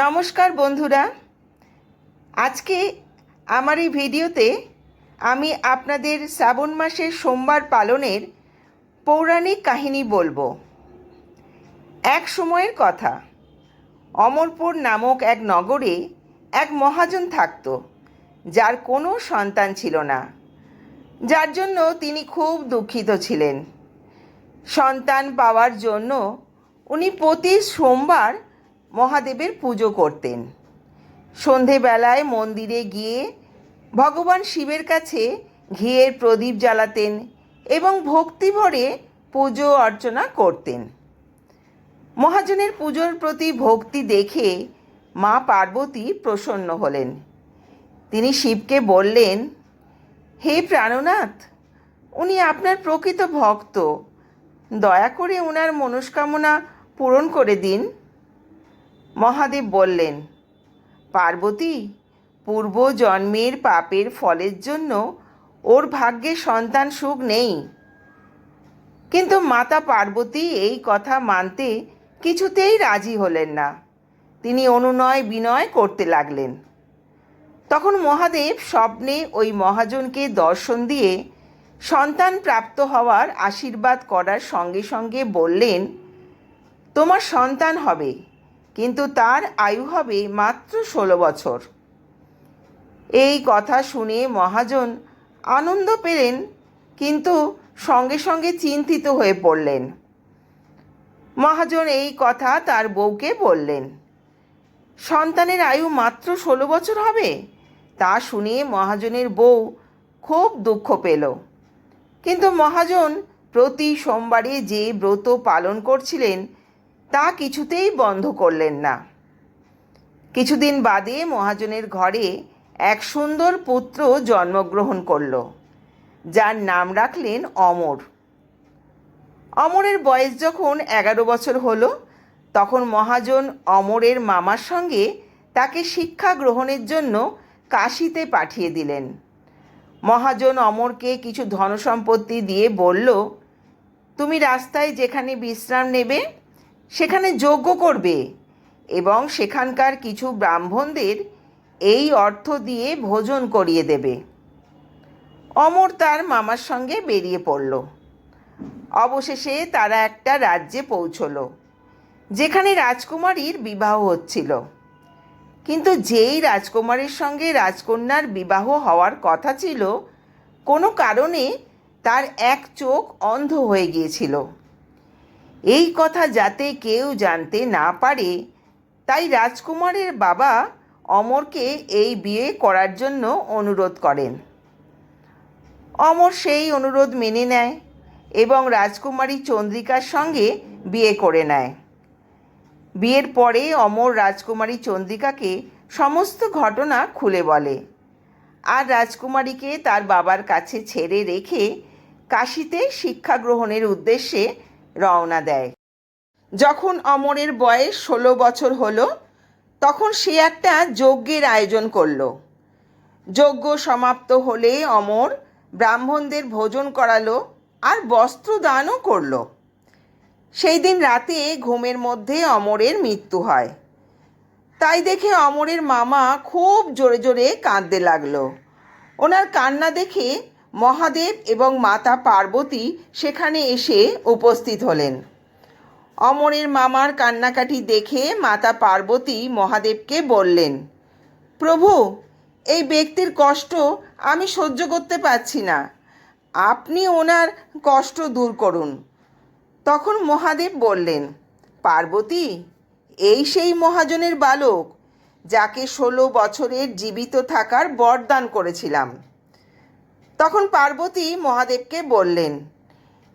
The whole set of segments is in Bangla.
নমস্কার বন্ধুরা। আজকে আমার এই ভিডিওতে আমি আপনাদের শ্রাবণ মাসের সোমবার পালনের পৌরাণিক কাহিনী বলব। এক সময়ের কথা। অমরপুর নামক এক নগরে এক মহাজন থাকত, যার কোনো সন্তান ছিল না। যার জন্য তিনি খুব দুঃখিত ছিলেন। সন্তান পাওয়ার জন্য উনি প্রতি সোমবার মহাদেবের পুজো করতেন। সন্ধেবেলায় মন্দিরে গিয়ে ভগবান শিবের কাছে ঘিয়ের প্রদীপ জ্বালাতেন এবং ভক্তি ভরে পুজো অর্চনা করতেন। মহাজনের পুজোর প্রতি ভক্তি দেখে মা পার্বতী প্রসন্ন হলেন। তিনি শিবকে বললেন, হে প্রাণনাথ, উনি আপনার প্রকৃত ভক্ত। দয়া করে ওনার মনস্কামনা পূরণ করে দিন। মহাদেব বললেন, পার্বতী পূর্ব জন্মের পাপের ফলের জন্য ওর ভাগ্যে সন্তান সুখ নেই। কিন্তু মাতা পার্বতী এই কথা মানতে কিছুতেই রাজি হলেন না। তিনি অনুনয় বিনয় করতে লাগলেন। তখন মহাদেব স্বপ্নে ওই মহাজনকে দর্শন দিয়ে সন্তান প্রাপ্ত হওয়ার আশীর্বাদ করার সঙ্গে সঙ্গে বললেন, তোমার সন্তান হবে। কিন্তু তার আয়ু হবে মাত্র ষোলো বছর। এই কথা শুনে মহাজন আনন্দ পেলেন, কিন্তু সঙ্গে সঙ্গে চিন্তিত হয়ে পড়লেন। মহাজন এই কথা তার বউকে বললেন, সন্তানের আয়ু মাত্র ষোলো বছর হবে? তা শুনে মহাজনের বউ খুব দুঃখ পেল। কিন্তু মহাজন প্রতি সোমবারে যে ব্রত পালন করছিলেন তা কিছুতেই বন্ধ করলেন না। কিছুদিন বাদে মহাজনের ঘরে এক সুন্দর পুত্র জন্মগ্রহণ করল, যার নাম রাখলেন অমর। অমরের বয়স যখন এগারো বছর হলো, তখন মহাজন অমরের মামার সঙ্গে তাকে শিক্ষা গ্রহণের জন্য কাশিতে পাঠিয়ে দিলেন। মহাজন অমরকে কিছু ধনসম্পত্তি দিয়ে বলল, তুমি রাস্তায় যেখানে বিশ্রাম নেবে সেখানে যজ্ঞ করবে এবং সেখানকার কিছু ব্রাহ্মণদের এই অর্থ দিয়ে ভোজন করিয়ে দেবে। অমর তার মামার সঙ্গে বেরিয়ে পড়ল। অবশেষে তারা একটা রাজ্যে পৌঁছল, যেখানে রাজকুমারীর বিবাহ হচ্ছিল। কিন্তু যেই রাজকুমারীর সঙ্গে রাজকন্যার বিবাহ হওয়ার কথা ছিল, কোনো কারণে তার এক চোখ অন্ধ হয়ে গিয়েছিল। এই কথা যাতে কেউ জানতে না পারে, তাই রাজকুমারের বাবা অমরকে এই বিয়ে করার জন্য অনুরোধ করেন। অমর সেই অনুরোধ মেনে নেয় এবং রাজকুমারী চন্দ্রিকার সঙ্গে বিয়ে করে নেয়। বিয়ের পরে অমর রাজকুমারী চন্দ্রিকাকে সমস্ত ঘটনা খুলে বলে আর রাজকুমারীকে তার বাবার কাছে ছেড়ে রেখে কাশিতে শিক্ষা গ্রহণের উদ্দেশ্যে রওনা দেয়। যখন অমরের বয়স ষোলো বছর হলো, তখন সে একটা যজ্ঞের আয়োজন করল। যজ্ঞ সমাপ্ত হলে অমর ব্রাহ্মণদের ভোজন করালো আর বস্ত্র দানও করল। সেই দিন রাতে ঘুমের মধ্যে অমরের মৃত্যু হয়। তাই দেখে অমরের মামা খুব জোরে জোরে কাঁদতে লাগল। ওনার কান্না দেখে মহাদেব এবং মাতা পার্বতী সেখানে এসে উপস্থিত হলেন। অমরের মামার কান্নাকাটি দেখে মাতা পার্বতী মহাদেবকে বললেন, প্রভু, এই ব্যক্তির কষ্ট আমি সহ্য করতে পারছি না। আপনি ওনার কষ্ট দূর করুন। তখন মহাদেব বললেন, পার্বতী, এই সেই মহাজনের বালক, যাকে ষোলো বছরের জীবিত থাকার বরদান করেছিলাম। তখন পার্বতী মহাদেবকে বললেন,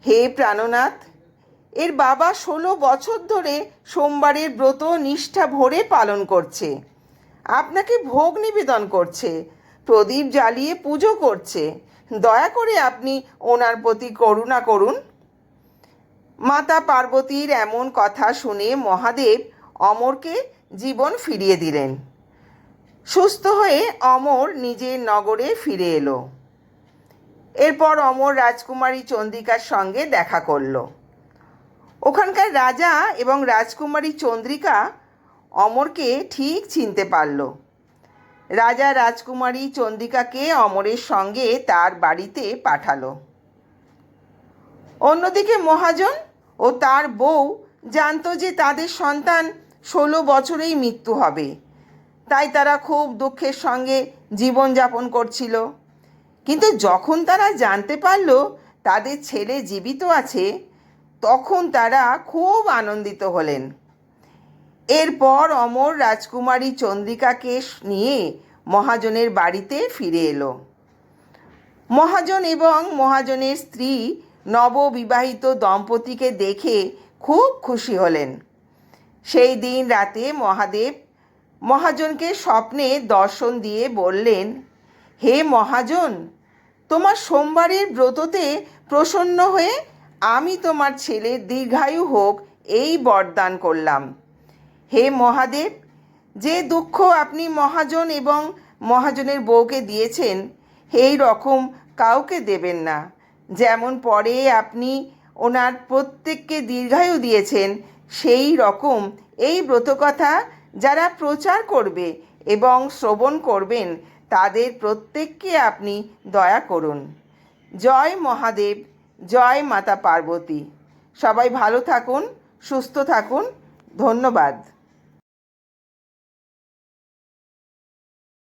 হে প্রাণনাথ, এর বাবা ষোলো বছর ধরে সোমবারের ব্রত নিষ্ঠা ভরে পালন করছে। আপনাকে ভোগ নিবেদন করছে, প্রদীপ জ্বালিয়ে পুজো করছে। দয়া করে আপনি ওনার প্রতি করুণা করুন। মাতা পার্বতীর এমন কথা শুনে মহাদেব অমরকে জীবন ফিরিয়ে দিলেন। সুস্থ হয়ে অমর নিজের নগরে ফিরে এলো। এরপর অমর রাজকুমারী চন্দ্রিকার সঙ্গে দেখা করল। ওখানকার রাজা এবং রাজকুমারী চন্দ্রিকা অমরকে ঠিক চিনতে পারল। রাজা রাজকুমারী চন্দ্রিকাকে অমরের সঙ্গে তার বাড়িতে পাঠালো। অন্যদিকে মহাজন ও তার বউ জানতো যে তাদের সন্তান ষোলো বছরেই মৃত্যু হবে। তাই তারা খুব দুঃখের সঙ্গে জীবনযাপন করছিল। কিন্তু যখন তারা জানতে পারল তাদের ছেলে জীবিত আছে, তখন তারা খুব আনন্দিত হলেন। এরপর অমর রাজকুমারী চন্দ্রিকাকে নিয়ে মহাজনের বাড়িতে ফিরে এলো। মহাজন এবং মহাজনের স্ত্রী নববিবাহিত দম্পতিকে দেখে খুব খুশি হলেন। সেই দিন রাতে মহাদেব মহাজনকে স্বপ্নে দর্শন দিয়ে বললেন, হে মহাজন তোমার সোমবারের ব্রততে প্রসন্ন হয়ে আমি তোমার ছেলে দীর্ঘায়ু হোক এই বরদান করলাম। হে মহাদেব, যে দুঃখ আপনি মহাজন এবং মহাজনের বউকে দিয়েছেন, এই রকম কাউকে দেবেন না। যেমন পরে আপনি ওনার প্রত্যেককে দীর্ঘায়ু দিয়েছেন, সেই রকম এই ব্রতকথা যারা প্রচার করবে এবং শ্রবণ করবেন তাদের প্রত্যেককে আপনি দয়া করুন। জয় মহাদেব, জয় মাতা পার্বতী। সবাই ভালো থাকুন, সুস্থ থাকুন। ধন্যবাদ।